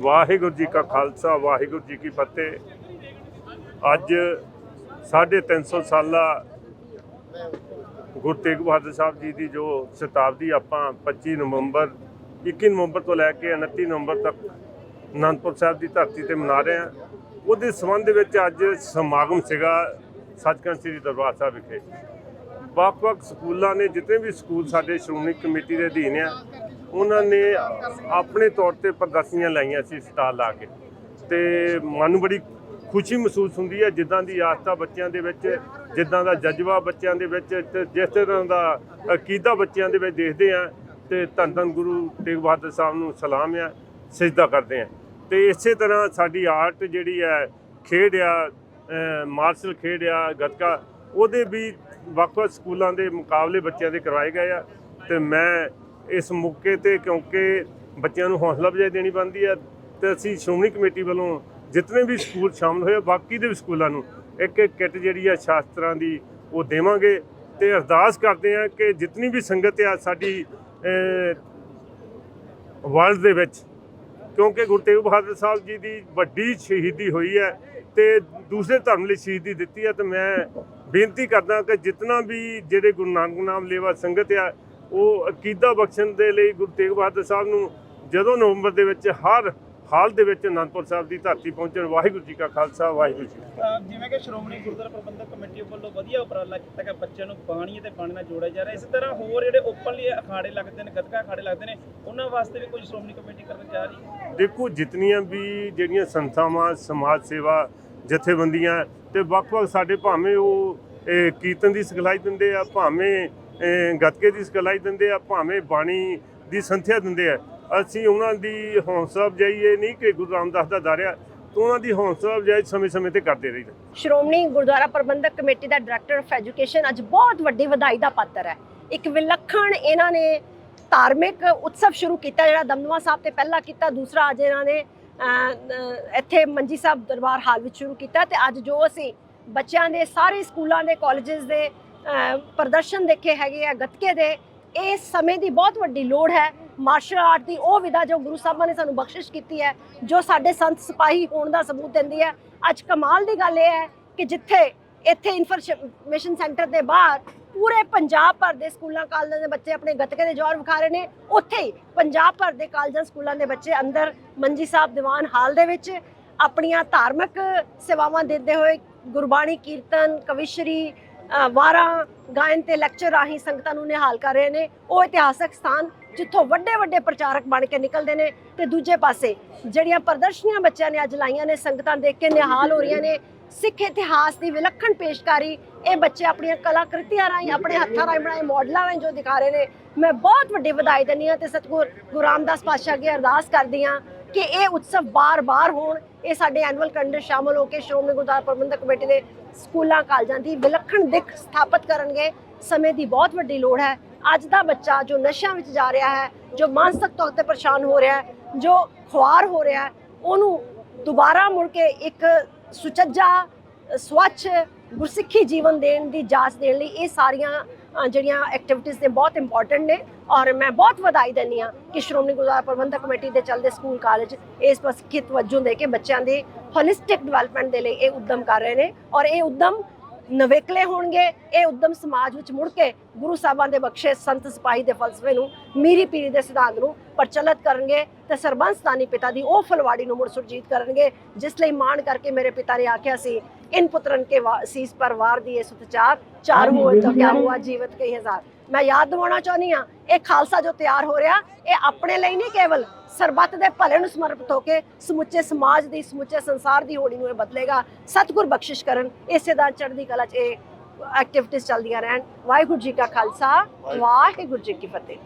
ਵਾਹਿਗੁਰੂ ਜੀ ਕਾ ਖਾਲਸਾ, ਵਾਹਿਗੁਰੂ ਜੀ ਕੀ ਫਤਿਹ। ਅੱਜ 350 ਸਾਲਾ ਗੁਰੂ ਤੇਗ ਬਹਾਦਰ ਸਾਹਿਬ ਜੀ ਦੀ ਜੋ ਸ਼ਤਾਬਦੀ ਆਪਾਂ 25 ਨਵੰਬਰ 21 ਨਵੰਬਰ ਤੋਂ ਲੈ ਕੇ 29 ਨਵੰਬਰ ਤੱਕ ਅਨੰਦਪੁਰ ਸਾਹਿਬ ਦੀ ਧਰਤੀ ਤੇ ਮਨਾ ਰਹੇ ਹਾਂ। ਉਹਦੇ ਸੰਬੰਧ ਵਿੱਚ ਅੱਜ ਸਮਾਗਮ ਸੀਗਾ ਸੱਚਖੰਡ ਸ੍ਰੀ ਦਰਬਾਰ ਸਾਹਿਬ ਵਿਖੇ। ਵੱਖ-ਵੱਖ ਸਕੂਲਾਂ ਨੇ, ਜਿਤਨੇ ਵੀ ਸਕੂਲ ਸਾਡੇ ਸ਼੍ਰੋਮਣੀ ਕਮੇਟੀ ਦੇ ਅਧੀਨ ਆ ਉਹਨਾਂ ਨੇ ਆਪਣੇ ਤੌਰ ਤੇ ਪ੍ਰਦਰਸ਼ਨੀਆਂ ਲਾਈਆਂ ਸੀ ਸਟਾਲ ਲਾ ਕੇ। ਤੇ ਮਨ ਨੂੰ ਬੜੀ ਖੁਸ਼ੀ ਮਹਿਸੂਸ ਹੁੰਦੀ ਹੈ ਜਿੱਦਾਂ ਦੀ ਆਸਥਾ ਬੱਚਿਆਂ ਦੇ ਵਿੱਚ, ਜਿੱਦਾਂ ਦਾ ਜਜ਼ਬਾ ਬੱਚਿਆਂ ਦੇ ਵਿੱਚ, ਤੇ ਜਿਸ ਤਰ੍ਹਾਂ ਦਾ ਅਕੀਦਾ ਬੱਚਿਆਂ ਦੇ ਵਿੱਚ ਦੇਖਦੇ ਆ ਤੇ ਧੰਨ ਧੰਨ ਗੁਰੂ ਤੇਗ ਬਹਾਦਰ ਸਾਹਿਬ ਨੂੰ ਸਲਾਮ ਆ, ਸਜਦਾ ਕਰਦੇ ਆ ਤੇ ਇਸੇ ਤਰ੍ਹਾਂ ਸਾਡੀ ਆਰਟ ਜਿਹੜੀ ਹੈ, ਖੇਡ ਆ ਮਾਰਸ਼ਲ ਖੇਡ ਆ, ਗੱਤਕਾ, ਉਹਦੇ ਵੀ ਵੱਖ-ਵੱਖ ਸਕੂਲਾਂ ਦੇ ਮੁਕਾਬਲੇ ਬੱਚਿਆਂ ਦੇ ਕਰਵਾਏ ਗਏ ਆ। ਤੇ ਮੈਂ ਇਸ ਮੌਕੇ ਤੇ ਕਿਉਂਕਿ ਬੱਚਿਆਂ ਨੂੰ ਹੌਸਲਾ ਅਫਜ਼ਾਈ ਦੇਣੀ ਬਣਦੀ ਹੈ ਤੇ ਅਸੀਂ ਸ਼੍ਰੋਮਣੀ ਕਮੇਟੀ ਵੱਲੋਂ ਜਿਤਨੇ ਵੀ ਸਕੂਲ ਸ਼ਾਮਲ ਹੋਏ ਆ, ਬਾਕੀ ਦੇ ਵੀ ਸਕੂਲਾਂ ਨੂੰ ਇੱਕ ਇੱਕ ਕਿੱਟ ਜਿਹੜੀ ਆ ਸ਼ਾਸਤਰਾਂ ਦੀ ਉਹ ਦੇਵਾਂਗੇ ਤੇ ਅਰਦਾਸ ਕਰਦੇ ਆ ਕਿ ਜਿਤਨੀ ਵੀ ਸੰਗਤ ਆ ਸਾਡੀ ਵਰਲਡ ਦੇ ਵਿੱਚ ਕਿਉਂਕਿ ਗੁਰੂ ਤੇਗ ਬਹਾਦਰ ਸਾਹਿਬ ਜੀ ਦੀ ਵੱਡੀ ਸ਼ਹੀਦੀ ਹੋਈ ਹੈ ਤੇ ਦੂਸਰੇ ਧਰਮ ਲਈ ਸ਼ਹੀਦੀ ਦਿੱਤੀ ਹੈ ਤੇ ਮੈਂ ਬੇਨਤੀ ਕਰਦਾ ਕਿ ਜਿਤਨਾ ਵੀ ਜਿਹੜੇ ਗੁਰੂ ਨਾਨਕ ਨਾਮ ਲੇਵਾ ਸੰਗਤ ਆ ਉਹ ਅਕੀਦਾ ਬਖਸ਼ਣ ਦੇ ਲਈ ਗੁਰੂ ਤੇਗ ਬਹਾਦਰ ਸਾਹਿਬ ਨੂੰ ਜਦੋਂ ਨਵੰਬਰ ਦੇ ਵਿੱਚ ਹਰ ਹਾਲ ਦੇ ਵਿੱਚ ਅਨੰਦਪੁਰ ਸਾਹਿਬ ਦੀ ਧਰਤੀ ਪਹੁੰਚਣ ਵਾਹਿਗੁਰੂ ਜੀ ਕਾ ਖਾਲਸਾ ਵਾਹਿਗੁਰੂ ਜੀ ਜਿਵੇਂ ਕਿ ਸ਼੍ਰੋਮਣੀ ਗੁਰਦੁਆਰਾ ਪ੍ਰਬੰਧਕ ਕਮੇਟੀ ਵੱਲੋਂ ਵਧੀਆ ਉਪਰਾਲਾ ਕੀਤਾ ਗਿਆ ਬੱਚਿਆਂ ਨੂੰ ਬਾਣੀ ਅਤੇ ਬਾਣੀ ਨਾਲ ਜੋੜਿਆ ਜਾ ਰਿਹਾ। ਇਸੇ ਤਰ੍ਹਾਂ ਹੋਰ ਜਿਹੜੇ ਓਪਨਲੀ ਅਖਾੜੇ ਲੱਗਦੇ ਨੇ ਗੱਤਕਾ ਅਖਾੜੇ ਲੱਗਦੇ ਨੇ ਉਹਨਾਂ ਵਾਸਤੇ ਵੀ ਕੁਝ ਸ਼੍ਰੋਮਣੀ ਕਮੇਟੀ ਕਰਨ ਜਾ ਰਹੀ ਹੈ? ਦੇਖੋ ਜਿਤਨੀਆਂ ਵੀ ਜਿਹੜੀਆਂ ਸੰਸਥਾਵਾਂ ਸਮਾਜ ਸੇਵਾ ਜਥੇਬੰਦੀਆਂ ਤੇ ਵੱਖ-ਵੱਖ ਸਾਡੇ ਭਾਵੇਂ ਉਹ ਕੀਰਤਨ ਦੀ ਸਿਖਲਾਈ ਦਿੰਦੇ ਆ ਭਾਵੇਂ ਗੱਤਕੇ ਦੀ ਸਿਖਲਾਈ ਦਿੰਦੇ ਆ, ਭਾਵੇਂ ਬਾਣੀ ਦੀ ਸੰਥਿਆ ਦਿੰਦੇ ਆ। ਅਸੀਂ ਉਹਨਾਂ ਦੀ ਹੌਸਲਾ ਅਫਜ਼ਾਈ ਨਹੀਂ ਕਿ ਗੁਰੂ ਰਾਮਦਾਸ ਦਾ ਦਾਰਿਆ ਉਹਨਾਂ ਦੀ ਹੌਸਲਾ ਅਫਜ਼ਾਈ ਸਮੇਂ-ਸਮੇਂ ਤੇ ਕਰਦੇ ਰਹੀਦਾ। ਸ਼੍ਰੋਮਣੀ ਗੁਰਦੁਆਰਾ ਪ੍ਰਬੰਧਕ ਕਮੇਟੀ ਦਾ ਡਾਇਰੈਕਟਰ ਆਫ ਐਜੂਕੇਸ਼ਨ ਅੱਜ ਬਹੁਤ ਵੱਡੀ ਵਧਾਈ ਦਾ ਪਾਤਰ ਹੈ। ਇੱਕ ਵਿਲੱਖਣ ਇਹਨਾਂ ਨੇ ਧਾਰਮਿਕ ਉਤਸਵ ਸ਼ੁਰੂ ਕੀਤਾ, ਜਿਹੜਾ ਦਮਦਮਾ ਸਾਹਿਬ ਤੇ ਪਹਿਲਾ ਕੀਤਾ, ਦੂਸਰਾ ਅੱਜ ਇਹਨਾਂ ਨੇ ਇੱਥੇ ਮੰਜੀ ਸਾਹਿਬ ਦਰਬਾਰ ਹਾਲ ਵਿੱਚ ਸ਼ੁਰੂ ਕੀਤਾ ਤੇ ਅੱਜ ਜੋ ਅਸੀਂ ਬੱਚਿਆਂ ਦੇ, ਸਾਰੇ ਸਕੂਲਾਂ ਦੇ ਕਾਲਜਸ ਦੇ ਪ੍ਰਦਰਸ਼ਨ ਦੇਖੇ ਹੈਗੇ ਆ, ਗੱਤਕੇ ਦੇ ਇਸ ਸਮੇਂ ਦੀ ਬਹੁਤ ਵੱਡੀ ਲੋੜ ਹੈ। ਮਾਰਸ਼ਲ ਆਰਟ ਦੀ ਉਹ ਵਿਧਾ ਜੋ ਗੁਰੂ ਸਾਹਿਬਾਂ ਨੇ ਸਾਨੂੰ ਬਖਸ਼ਿਸ਼ ਕੀਤੀ ਹੈ, ਜੋ ਸਾਡੇ ਸੰਤ ਸਿਪਾਹੀ ਹੋਣ ਦਾ ਸਬੂਤ ਦਿੰਦੀ ਹੈ। ਅੱਜ ਕਮਾਲ ਦੀ ਗੱਲ ਇਹ ਹੈ ਕਿ ਜਿੱਥੇ ਇੱਥੇ ਇਨਫੋਰਮੇਸ਼ਨ ਸੈਂਟਰ ਦੇ ਬਾਹਰ ਪੂਰੇ ਪੰਜਾਬ ਭਰ ਦੇ ਸਕੂਲਾਂ, ਕਾਲਜਾਂ ਦੇ ਬੱਚੇ ਆਪਣੇ ਗੱਤਕੇ ਦੇ ਜੋਰ ਵਿਖਾ ਰਹੇ ਨੇ। ਉੱਥੇ ਹੀ ਪੰਜਾਬ ਭਰ ਦੇ ਕਾਲਜਾਂ, ਸਕੂਲਾਂ ਦੇ ਬੱਚੇ ਅੰਦਰ ਮੰਜੀ ਸਾਹਿਬ ਦੀਵਾਨ ਹਾਲ ਦੇ ਵਿੱਚ ਆਪਣੀਆਂ ਧਾਰਮਿਕ ਸੇਵਾਵਾਂ ਦਿੰਦੇ ਹੋਏ ਗੁਰਬਾਣੀ, ਕੀਰਤਨ, ਕਵਿਸ਼ਰੀ ਵਾਰਾਂ ਗਾਇਨ ਤੇ ਲੈਕਚਰ ਰਾਹੀਂ ਸੰਗਤਾਂ ਨੂੰ ਨਿਹਾਲ ਕਰ ਰਹੇ ਨੇ। ਉਹ ਇਤਿਹਾਸਕ ਸਥਾਨ ਜਿੱਥੋਂ ਵੱਡੇ ਵੱਡੇ ਪ੍ਰਚਾਰਕ ਬਣ ਕੇ ਨਿਕਲਦੇ ਨੇ ਤੇ ਦੂਜੇ ਪਾਸੇ ਜਿਹੜੀਆਂ ਪ੍ਰਦਰਸ਼ਨੀਆਂ ਬੱਚਿਆਂ ਨੇ ਅੱਜ ਲਾਈਆਂ ਨੇ, ਸੰਗਤਾਂ ਦੇਖ ਕੇ ਨਿਹਾਲ ਹੋ ਰਹੀਆਂ ਨੇ। ਸਿੱਖ ਇਤਿਹਾਸ ਦੀ ਵਿਲੱਖਣ ਪੇਸ਼ਕਾਰੀ, ਇਹ ਬੱਚੇ ਆਪਣੀਆਂ ਕਲਾਕ੍ਰਿਤੀਆਂ ਰਾਹੀਂ, ਆਪਣੇ ਹੱਥਾਂ ਰਾਹੀਂ ਬਣਾਏ ਮਾਡਲਾਂ ਰਾਹੀਂ ਜੋ ਦਿਖਾ ਰਹੇ ਨੇ। ਮੈਂ ਬਹੁਤ ਵੱਡੀ ਵਧਾਈ ਦਿੰਦੀ ਹਾਂ ਤੇ ਸਤਿਗੁਰ ਗੁਰੂ ਰਾਮਦਾਸ ਪਾਤਸ਼ਾਹ ਅੱਗੇ ਅਰਦਾਸ ਕਰਦੀ ਹਾਂ ਕਿ ਇਹ ਉਤਸਵ ਬਾਰ-ਬਾਰ ਹੋਣ। ਇਹ ਸਾਡੇ ਐਨੂਅਲ ਕੈਲੰਡਰ ਸ਼ਾਮਲ ਹੋ ਕੇ ਸ਼੍ਰੋਮਣੀ ਗੁਰਦੁਆਰਾ ਪ੍ਰਬੰਧਕ ਕਮੇਟੀ ਦੇ ਸਕੂਲਾਂ, ਕਾਲਜਾਂ ਦੀ ਵਿਲੱਖਣ ਦਿੱਖ ਸਥਾਪਿਤ ਕਰਨਗੇ, ਸਮੇਂ ਦੀ ਬਹੁਤ ਵੱਡੀ ਲੋੜ ਹੈ। ਅੱਜ ਦਾ ਬੱਚਾ ਜੋ ਨਸ਼ਿਆਂ ਵਿੱਚ ਜਾ ਰਿਹਾ ਹੈ, ਜੋ ਮਾਨਸਿਕ ਤੌਰ ਤੇ ਪਰੇਸ਼ਾਨ ਹੋ ਰਿਹਾ ਹੈ, ਜੋ ਖੁਆਰ ਹੋ ਰਿਹਾ ਹੈ, ਉਹਨੂੰ ਦੁਬਾਰਾ ਮੁੜ ਕੇ ਇੱਕ ਸੁਚੱਜਾ ਸਵੱਛ, ਗੁਰਸਿੱਖੀ ਜੀਵਨ ਦੇਣ ਦੀ ਜਾਂਚ ਦੇਣ ਲਈ ਇਹ ਸਾਰੀਆਂ ਜਿਹੜੀਆਂ ਐਕਟੀਵਿਟੀਜ਼ ਨੇ ਬਹੁਤ ਇੰਪੋਰਟੈਂਟ ਨੇ ਔਰ ਮੈਂ ਬਹੁਤ ਵਧਾਈ ਦਿੰਦੀ ਹਾਂ ਕਿ ਸ਼੍ਰੋਮਣੀ ਗੁਰਦੁਆਰਾ ਪ੍ਰਬੰਧਕ ਕਮੇਟੀ ਦੇ ਚੱਲਦੇ ਸਕੂਲ ਕਾਲਜ ਇਸ ਪਸਕੀ ਤਵੱਜੂ ਦੇ ਕੇ ਬੱਚਿਆਂ ਦੇ ਹੋਲਿਸਟਿਕ ਡਿਵੈਲਪਮੈਂਟ ਦੇ ਲਈ ਇਹ ਉਦਮ ਕਰ ਰਹੇ ਨੇ ਔਰ ਇਹ ਉਦਮ ਨਵੇਕਲੇ ਹੋਣਗੇ ਇਹ ਉਦਮ ਸਮਾਜ ਵਿੱਚ ਮੁੜ ਕੇ ਗੁਰੂ ਸਾਹਿਬਾਂ ਦੇ ਬਖਸ਼ੇ ਸੰਤ ਸਿਪਾਹੀ ਦੇ ਫਲਸਫੇ ਨੂੰ ਮੀਰੀ ਪੀਰੀ ਦੇ ਸਿਧਾਂਤ ਨੂੰ ਪ੍ਰਚਲਿਤ ਕਰਨਗੇ ਤੇ ਸਰਬੰਸ ਦਾਨੀ ਪਿਤਾ ਦੀ ਉਹ ਫਲਵਾੜੀ ਨੂੰ ਮੁੜ ਸੁਰਜੀਤ ਕਰਨਗੇ ਜਿਸ ਲਈ ਮਾਣ ਕਰਕੇ ਮੇਰੇ ਪਿਤਾ ਨੇ ਆਖਿਆ ਸੀ ਇਨ ਪੁੱਤਰਨ ਕੇ ਸੀਸ ਪਰ ਵਾਰ ਦੀਏ ਸੁਤਚਾਰ ਚਾਰ ਹੋਏ ਤਾਂ ਕਿਆ ਹੁਆ ਜੀਵਤ ਕਈ ਹਜ਼ਾਰ। ਮੈਂ ਯਾਦ ਦਿਵਾਉਣਾ ਚਾਹੁੰਦੀ ਹਾਂ ਇਹ ਖਾਲਸਾ ਜੋ ਤਿਆਰ ਹੋ ਰਿਹਾ ਇਹ ਆਪਣੇ ਲਈ ਨਹੀਂ ਕੇਵਲ ਸਰਬੱਤ ਦੇ ਭਲੇ ਨੂੰ ਸਮਰਪਿਤ ਹੋ ਕੇ ਸਮੁੱਚੇ ਸਮਾਜ ਦੀ ਸਮੁੱਚੇ ਸੰਸਾਰ ਦੀ ਹੋਣੀ ਨੂੰ ਇਹ ਬਦਲੇਗਾ ਸਤਿਗੁਰ ਬਖਸ਼ਿਸ਼ ਕਰਨ ਇਸੇ ਦਾ ਚੜ੍ਹਦੀ ਕਲਾ 'ਚ ਇਹ ਐਕਟੀਵਿਟੀਜ਼ ਚੱਲਦੀਆਂ ਰਹਿਣ। ਵਾਹਿਗੁਰੂ ਜੀ ਕਾ ਖਾਲਸਾ ਵਾਹਿਗੁਰੂ ਜੀ ਕੀ ਫਤਿਹ।